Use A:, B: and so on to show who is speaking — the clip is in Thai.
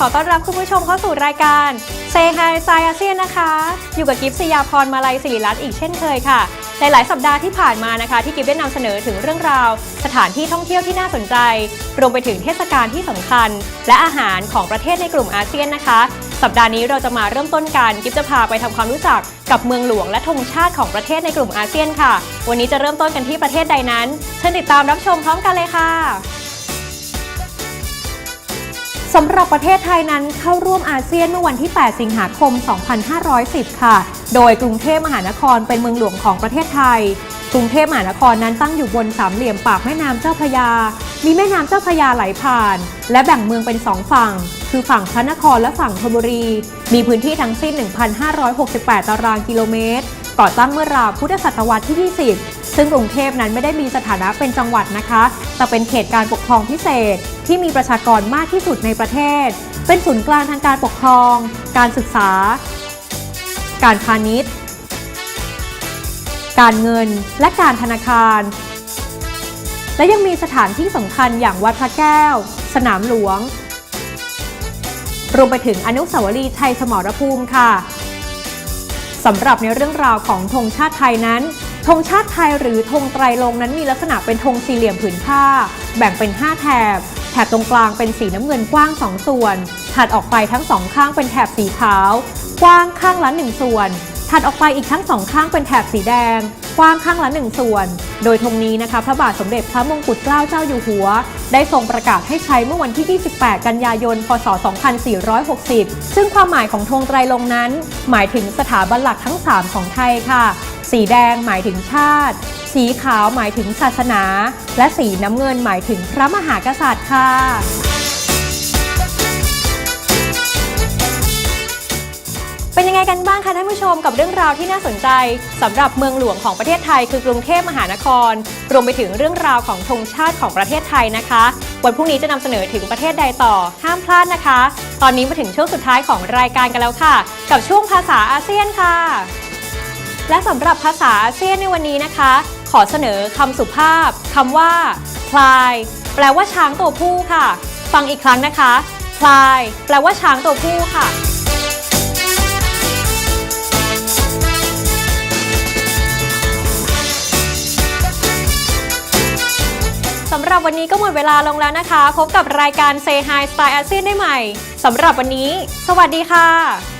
A: ขอต้อนรับคุณผู้ชมเข้าสู่รายการ Say Hi สายอาเซียนนะคะ อยู่กับกิฟต์สยาพรมาลัยศิริรัตน์อีกเช่นเคยค่ะ หลาย ๆ สัปดาห์ที่ผ่านมานะคะ ที่กิฟต์ได้นำเสนอถึงเรื่องราว สถานที่ท่องเที่ยวที่น่าสนใจ รวมไปถึงเทศกาลที่สำคัญ และอาหารของประเทศในกลุ่มอาเซียนนะคะ สัปดาห์นี้เราจะมาเริ่มต้นกันกิฟต์จะพาไปทำความรู้จักกับเมืองหลวงและธงชาติของประเทศในกลุ่มอาเซียนค่ะ วันนี้จะเริ่มต้นกันที่ประเทศใดนั้นเชิญติดตามรับชมพร้อมกันเลยค่ะ สำหรับประเทศไทยนั้นเข้าร่วมอาเซียนเมื่อวันที่ 8 สิงหาคม 2510 ค่ะ โดยกรุงเทพมหานครเป็นเมืองหลวงของประเทศไทย กรุงเทพมหานครนั้นตั้งอยู่บนสามเหลี่ยมปากแม่น้ำเจ้าพระยา มีแม่น้ำเจ้าพระยาไหลผ่าน และแบ่งเมืองเป็นสองฝั่ง คือฝั่งพระนครและฝั่งธนบุรี มีพื้นที่ทั้งสิ้น 1,568 ตารางกิโลเมตร ก่อตั้งเมื่อราวพุทธศตวรรษที่ 20 ซึ่งกรุงเทพนั้นไม่ได้มีสถานะเป็นจังหวัดนะคะ แต่เป็นเขตการปกครองพิเศษที่มีประชากรมากที่สุดในประเทศ เป็นศูนย์กลางทางการปกครอง การศึกษา การพาณิชย์ การเงิน และการธนาคาร และยังมีสถานที่สำคัญอย่างวัดพระแก้ว สนามหลวง รวมไปถึงอนุสาวรีย์ชัยสมรภูมิค่ะสำหรับในเรื่องราวของธงชาติไทยนั้น ธงชาติไทยหรือธงไตรลงนั้นมีลักษณะเป็นธงสี่เหลี่ยมผืนผ้า แบ่งเป็น 5 แถบ แถบตรงกลางเป็นสีน้ำเงินกว้าง 2 ส่วน ถัดออกไปทั้งสองข้างเป็นแถบสีขาว กว้างข้างละ 1 ส่วน ถัดออกไปอีกทั้งสองข้างเป็นแถบสีแดง กว้างข้างละ 1 ส่วน โดยธงนี้นะคะพระบาทสมเด็จพระมงกุฎเกล้าเจ้าอยู่หัว ได้ทรงประกาศให้ใช้เมื่อวันที่ 28 กันยายน พศ 2460 ซึ่งความหมายของธงไตรลงนั้น หมายถึงสถาบันหลักทั้ง 3 ของไทยค่ะ สีแดงหมายถึงชาติ สีขาวหมายถึงศาสนา และสีน้ำเงินหมายถึงพระมหากษัตริย์ค่ะ เป็นยังไงกันบ้างคะท่านผู้ชมกับเรื่องราวที่น่าสนใจสำหรับเมืองหลวงของประเทศไทย คือกรุงเทพมหานคร รวมไปถึงเรื่องราวของธงชาติของประเทศไทยนะคะ วันพรุ่งนี้จะนำเสนอถึงประเทศใดต่อห้ามพลาดนะคะ ตอนนี้มาถึงช่วงสุดท้ายของรายการกันแล้วค่ะ กับช่วงภาษาอาเซียนค่ะ และสำหรับภาษาเซียนในวันนี้นะคะ ขอเสนอคำสุภาพคำว่าพลาย แปลว่าช้างตัวผู้ค่ะ ฟังอีกครั้งนะคะพลาย แปลว่าช้างตัวผู้ค่ะสำหรับวันนี้ก็หมดเวลาลงแล้วนะคะ พบกับรายการ Say Hi Style ASEAN ได้ใหม่สำหรับวันนี้ สวัสดีค่ะ